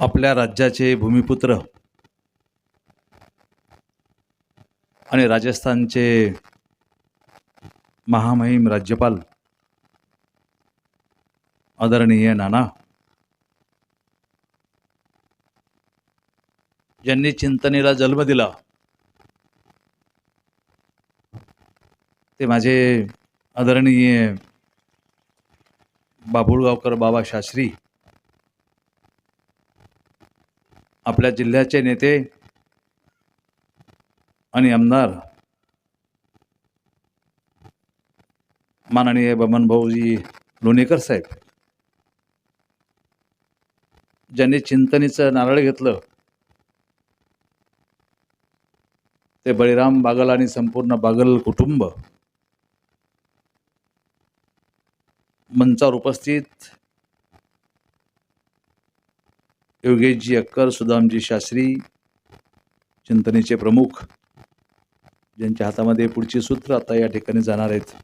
आपल्या राज्याचे भूमिपुत्र आणि राजस्थानचे महामहिम राज्यपाल आदरणीय नाना ज्यांनी चिंतनेला जन्म दिला ते माझे आदरणीय बाभुळगावकर बाबा शास्त्री आपल्या जिल्ह्याचे नेते आणि आमदार माननीय बमनभाऊजी लोणेकर साहेब ज्यांनी चिंतनीचं नारळ घेतलं ते बळीराम बागल आणि संपूर्ण बागल कुटुंब मंचावर उपस्थित योगेशजी अक्कर सुदामजी शास्त्री चिंतनेचे प्रमुख ज्यांच्या हातामध्ये पुढची सूत्र आता या ठिकाणी जाणार आहेत.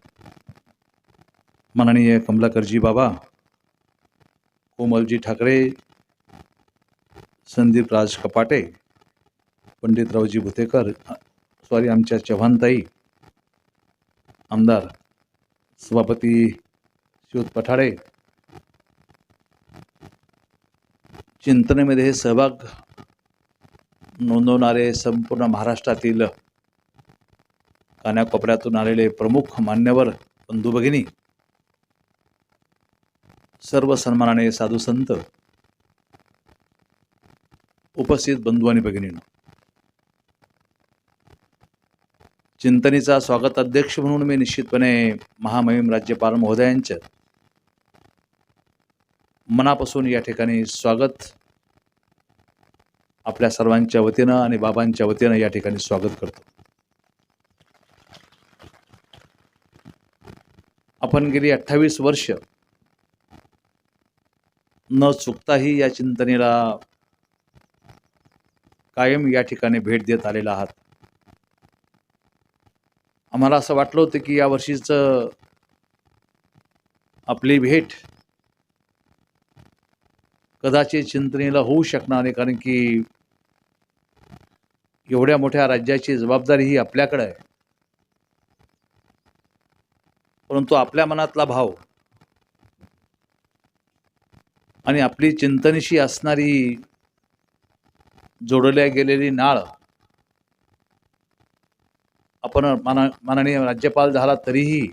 माननीय कमलाकरजी बाबा कोमलजी ठाकरे संदीप राज कपाटे पंडितरावजी भुतेकर सॉरी आमच्या चव्हाणताई आमदार सभापती शिवत पठाडे चिंतनेमध्ये सहभाग नोंदवणारे संपूर्ण महाराष्ट्रातील कान्याकोपऱ्यातून आलेले प्रमुख मान्यवर बंधू भगिनी सर्व सन्मानाने साधू संत उपस्थित बंधू आणि भगिनीनं. चिंतनीचा स्वागत अध्यक्ष म्हणून मी निश्चितपणे महामहिम राज्यपाल महोदयांच्या मनापासून या ठिकाणी स्वागत. आपल्या सर्वांच्या वतीनं आणि बाबांच्या वतीनं या ठिकाणी स्वागत करतो. आपण गेली अठ्ठावीस वर्ष न चुकताही या चिंतनेला कायम या ठिकाणी भेट देत आलेला आहात. आम्हाला असं वाटलं होतं की या वर्षीचं आपली भेट कदाचित चिंतनेला होऊ शकणार नाही कारण की एवढ्या मोठ्या राज्याची जबाबदारी ही आपल्याकडे आहे. परंतु आपल्या मनातला भाव आणि आपली चिंतनशी असणारी जोडल्या गेलेली नाळ आपण माना माननीय राज्यपाल झाला तरीही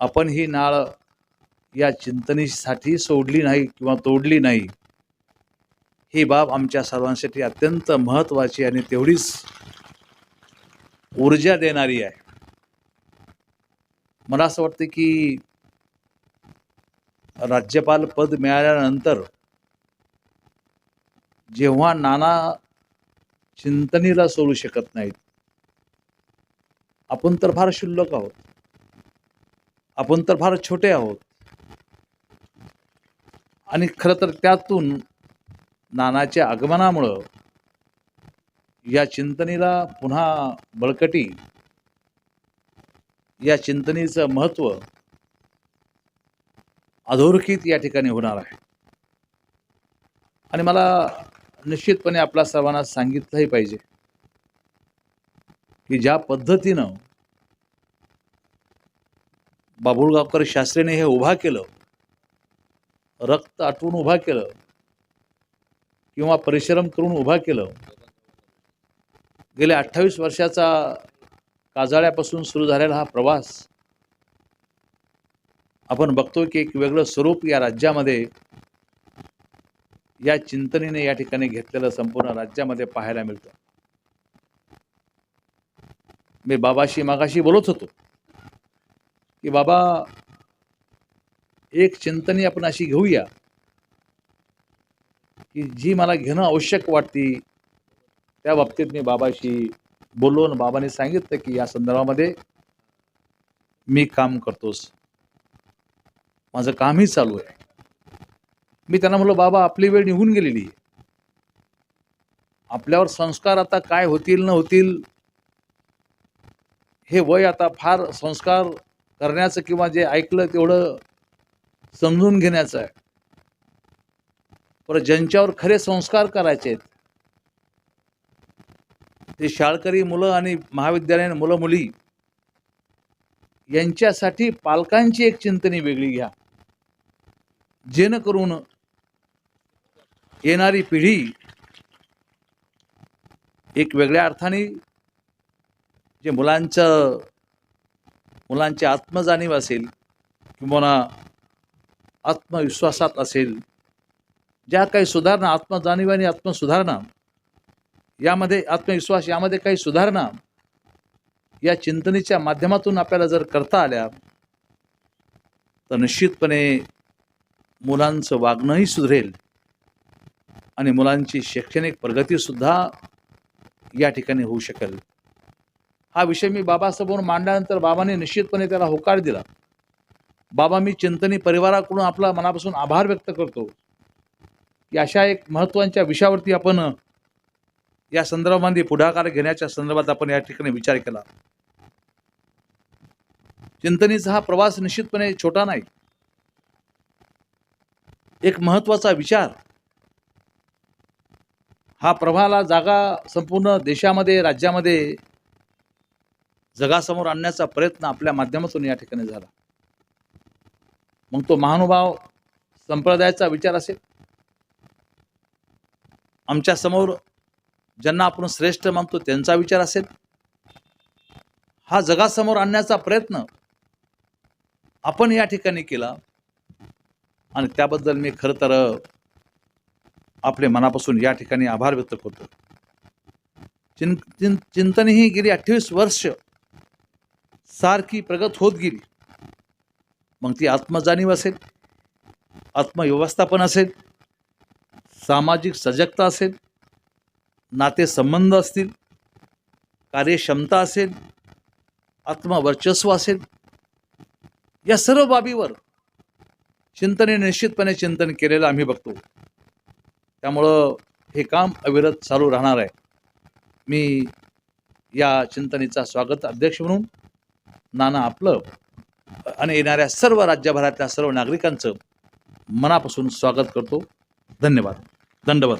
आपण ही नाळ या चिंतनेसाठी सोडली नाही किंवा तोडली नाही. ही बाब आमच्या सर्वांसाठी अत्यंत महत्त्वाची आणि तेवढीच ऊर्जा देणारी आहे. मला असं वाटतं की राज्यपाल पद मिळाल्यानंतर जेव्हा नाना चिंतनीला सोडू शकत नाहीत आपण तर फार शुल्लक आहोत. आपण तर फार छोटे आहोत. आणि खरं तर त्यातून नानाच्या आगमनामुळं या चिंतनीला पुन्हा बळकटी या चिंतनीचं महत्त्व अधोरेखित या ठिकाणी होणार आहे. आणि मला निश्चितपणे आपल्या सर्वांना सांगितलंही पाहिजे की ज्या पद्धतीनं बाबुळगावकर शास्त्रीने हे उभा केलं रक्त आटवून उभा केलं किंवा परिश्रम करून उभा केलं. गेल्या अठ्ठावीस वर्षाचा काजाळ्यापासून सुरू झालेला हा प्रवास आपण बघतो की एक वेगळं स्वरूप या राज्यामध्ये या चिंतनेने या ठिकाणी घेतलेलं संपूर्ण राज्यामध्ये पाहायला मिळतं. मी बाबाशी मागाशी बोलत होतो की बाबा एक चिंतनी आपण अशी घेऊया की जी मला घेणं आवश्यक वाटती. त्या बाबतीत मी बाबाशी बोललो आणि बाबांनी सांगितलं की या संदर्भामध्ये मी काम करतोस. माझं कामही चालू आहे. मी त्यांना म्हणलो बाबा आपली वेळ निघून गेलेली आहे. आपल्यावर संस्कार आता काय होतील न होतील हे वय आता फार संस्कार करण्याचं किंवा जे ऐकलं तेवढं समजून घेण्याचं आहे. परत ज्यांच्यावर खरे संस्कार करायचे आहेत ते शाळकरी मुलं आणि महाविद्यालयीन मुलं मुली यांच्यासाठी पालकांची एक चिंतनी वेगळी घ्या. जेणेकरून येणारी पिढी एक वेगळ्या अर्थाने जे मुलांचं मुलांची आत्मजाणीव असेल किंवा आत्मविश्वासात असेल. ज्या काही सुधारणा आत्मजाणीव आणि आत्मसुधारणा यामध्ये आत्मविश्वास यामध्ये काही सुधारणा या चिंतनेच्या माध्यमातून आपल्याला जर करता आल्या तर निश्चितपणे मुलांचं वागणंही सुधरेल आणि मुलांची शैक्षणिक प्रगतीसुद्धा या ठिकाणी होऊ शकेल. हा विषय मी बाबासमोर मांडल्यानंतर बाबांनी निश्चितपणे त्याला होकार दिला. बाबा मी चिंतनी परिवाराकडून आपला मनापासून आभार व्यक्त करतो. की अशा एक महत्त्वाच्या विषयावरती आपण या संदर्भामध्ये पुढाकार घेण्याच्या संदर्भात आपण या ठिकाणी विचार केला. चिंतनीचा हा प्रवास निश्चितपणे छोटा नाही. एक महत्त्वाचा विचार. हा प्रभाला जागा संपूर्ण देशामध्ये राज्यामध्ये जगासमोर आणण्याचा प्रयत्न आपल्या माध्यमातून या ठिकाणी झाला. मग तो महानुभाव संप्रदायाचा विचार असेल. आमच्यासमोर ज्यांना आपण श्रेष्ठ मानतो त्यांचा विचार असेल. हा जगासमोर आणण्याचा प्रयत्न आपण या ठिकाणी केला. आणि त्याबद्दल मी खरं तर आपले मनापासून या ठिकाणी आभार व्यक्त करतो. चिं चिं चिंतन ही गेली अठ्ठावीस वर्ष. सारखी प्रगत होत गेली. मग ती आत्मजाणीव असेल आत्मव्यवस्थापन असेल सामाजिक सजगता असेल नातेसंबंध असतील कार्यक्षमता असेल आत्मवर्चस्व असेल या सर्व बाबीवर चिंतने निश्चितपणे चिंतन केलेलं आम्ही बघतो. त्यामुळं हे काम अविरत चालू राहणार आहे. मी या चिंतनेचा स्वागत अध्यक्ष म्हणून नाना आपलं आणि येणाऱ्या सर्व राज्यभरातल्या सर्व नागरिकांचं मनापासून स्वागत करतो. धन्यवाद. दंडवत.